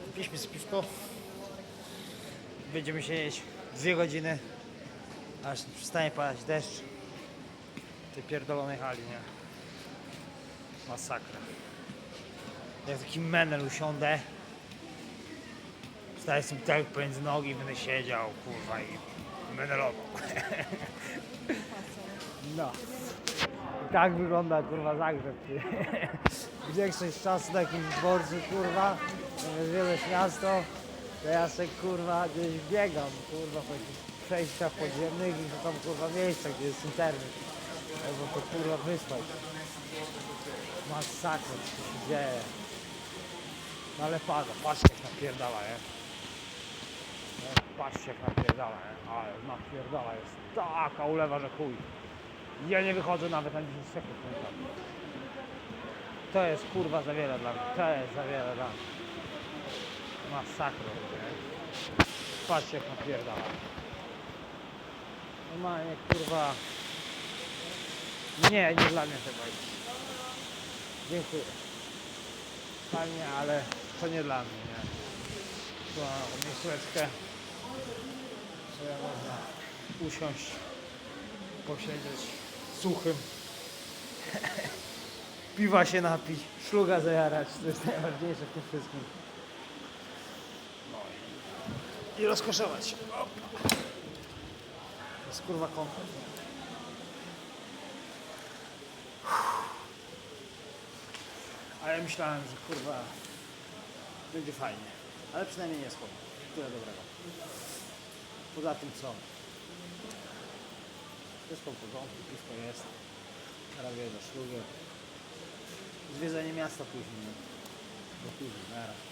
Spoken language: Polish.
Kupiliśmy sobie piwko. Będziemy siedzieć dwie godziny, aż przestanie padać deszcz. Tej pierdolonej hali, nie? Masakra. Jak taki menel usiądę, wstaję sobie tak pomiędzy nogi będę siedział, kurwa, i menelował. No. Tak wygląda, kurwa, Zagrzeb. Większość czasu na jakimś dworcu, kurwa, wiele miasto, to ja se, kurwa, gdzieś biegam, kurwa, po jakichś przejściach podziemnych i szukam, kurwa, miejsca, gdzie jest internet. Albo to, kurwa, wyspać. Masakra, co się dzieje. No ale pada, patrzcie jak napierdala, nie? No, Patrzcie jak napierdala, nie? Ale napierdala jest taka ulewa, że chuj. Ja nie wychodzę nawet na 10 sekund. nie. To jest kurwa za wiele dla mnie. To jest za wiele dla mnie. Masakra, nie? Patrzcie jak napierdala. Normalnie kurwa. Nie, nie dla mnie jest. Dziękuję. Fajnie, ale to nie dla mnie, nie? Tu mam miejscóweczkę. Sobie można usiąść, posiedzieć suchym. Piwa się napić, szluga zajarać, to jest najważniejsze w tym wszystkim. No i, rozkoszować się. To jest kurwa komfort. A ja myślałem, że kurwa będzie fajnie. Ale przynajmniej nie schodzi. Tyle dobrego. Poza tym co? Wszystko w porządku, piwko jest. Teraz do szlugi. Zwiedzenie miasta później. nie? Do później, na razie.